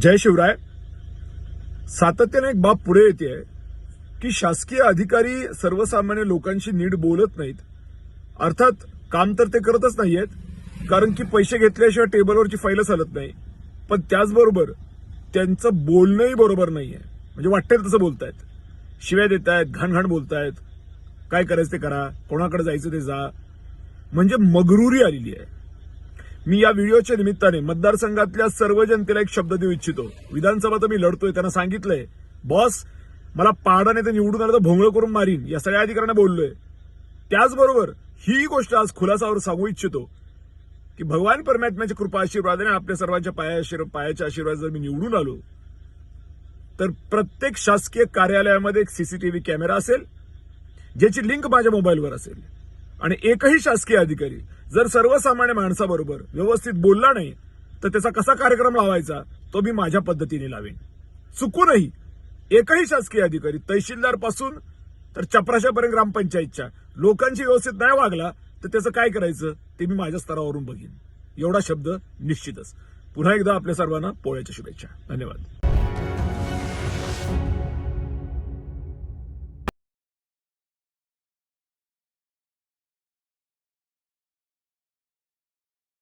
जय शिवराय. सातत्याने एक बाब पुढे येते की शासकीय अधिकारी सर्वसामान्य लोकांशी नीट बोलत नाहीत. अर्थात काम तर ते करतच नाहीयेत कारण की पैसे घेतल्याशिवाय टेबलवरची फाईलच चालत नाही. पण त्याचबरोबर त्यांचं बोलणंही बरोबर नाही आहे म्हणजे वाटतंय तसं बोलतायत. शिव्या देत आहेत घाणघाण बोलतायत. काय करायचं ते करा कोणाकडे जायचं ते जा. म्हणजे मगरुरी आलेली आहे. मी या व्हिडिओच्या निमित्ताने मतदारसंघातल्या सर्व जनतेला एक शब्द देऊ इच्छितो. विधानसभा तर मी लढतोय त्यांना सांगितलंय. बॉस मला पाडाने तर निवडून आलं तर भोंगळ करून मारीन या सगळ्या अधिकाऱ्यांना बोललोय. त्याचबरोबर ही गोष्ट आज खुलासावर सांगू इच्छितो की भगवान परमात्म्याच्या कृपा आशीर्वादाने आपल्या सर्वांच्या पाया आशीर्वाद पायाच्या आशीर्वाद जर मी निवडून आलो तर प्रत्येक शासकीय कार्यालयामध्ये एक सीसीटीव्ही कॅमेरा असेल ज्याची लिंक माझ्या मोबाईलवर असेल आणि एकही शासकीय अधिकारी जर सर्वसामान्य माणसाबरोबर व्यवस्थित बोलला नाही तर त्याचा कसा कार्यक्रम लावायचा? तो मी माझ्या पद्धतीने लावेन. चुकूनही एकही शासकीय अधिकारी तहसीलदारपासून तर चपराशापर्यंत ग्रामपंचायतच्या लोकांशी व्यवस्थित नाही वागला तर त्याचं काय करायचं? ते मी माझ्या स्तरावरून बघीन. एवढा शब्द निश्चितच. पुन्हा एकदा आपल्या सर्वांना पोळ्याच्या शुभेच्छा. धन्यवाद.